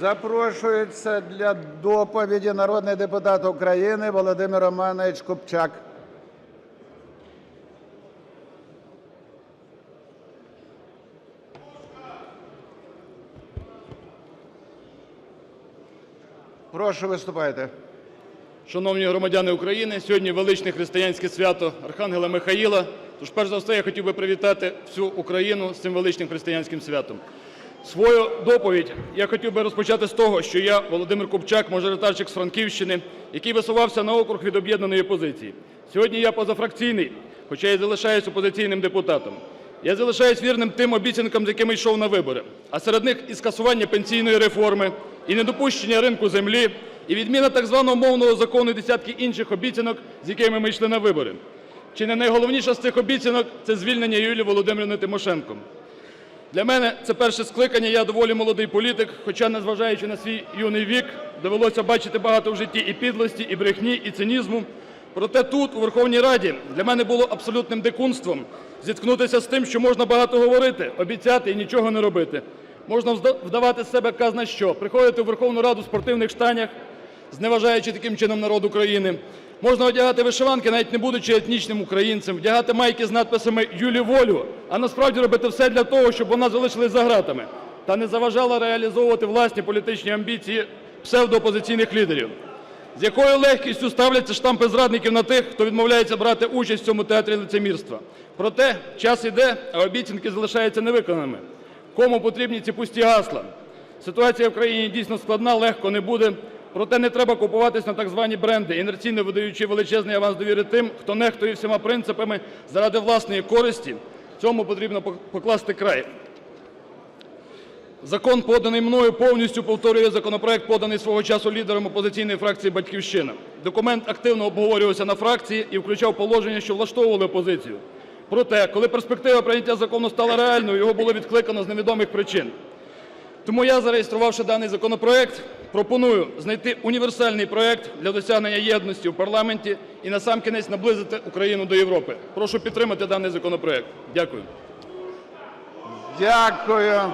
Запрошується для доповіді народний депутат України Володимир Романович Купчак. Прошу, виступайте. Шановні громадяни України, сьогодні величне християнське свято Архангела Михаїла. Тож, перш за все, я хотів би привітати всю Україну з цим величним християнським святом. Свою доповідь я хотів би розпочати з того, що я, Володимир Купчак, мажоритарщик з Франківщини, який висувався на округ від об'єднаної опозиції. Сьогодні я позафракційний, хоча і залишаюсь опозиційним депутатом. Я залишаюсь вірним тим обіцянкам, з якими йшов на вибори. А серед них і скасування пенсійної реформи, і недопущення ринку землі, і відміна так званого мовного закону і десятки інших обіцянок, з якими ми йшли на вибори. Чи не найголовніша з цих обіцянок – це звільнення Юлії Володимирівни Тимошенко. Для мене це перше скликання, я доволі молодий політик, хоча, незважаючи на свій юний вік, довелося бачити багато в житті і підлості, і брехні, і цинізму. Проте тут, у Верховній Раді, для мене було абсолютним дикунством зіткнутися з тим, що можна багато говорити, обіцяти і нічого не робити. Можна вдавати з себе казна що, приходити у Верховну Раду в спортивних штанях, зневажаючи таким чином народ України. Можна одягати вишиванки, навіть не будучи етнічним українцем, вдягати майки з надписами «Юлі волю», а насправді робити все для того, щоб вона залишилась за ґратами та не заважала реалізовувати власні політичні амбіції псевдоопозиційних лідерів. З якою легкістю ставляться штампи зрадників на тих, хто відмовляється брати участь в цьому театрі лицемірства. Проте час іде, а обіцянки залишаються невиконаними. Кому потрібні ці пусті гасла? Ситуація в країні дійсно складна, легко не буде. Проте не треба купуватись на так звані бренди, інерційно видаючи величезний аванс довіри тим, хто нехтує всіма принципами заради власної користі. Цьому потрібно покласти край. Закон, поданий мною, повністю повторює законопроект, поданий свого часу лідером опозиційної фракції «Батьківщина». Документ активно обговорювався на фракції і включав положення, що влаштовували опозицію. Проте, коли перспектива прийняття закону стала реальною, його було відкликано з невідомих причин. Тому я, зареєструвавши даний законопроект, пропоную знайти універсальний проект для досягнення єдності в парламенті і насамкінець наблизити Україну до Європи. Прошу підтримати даний законопроект. Дякую. Дякую.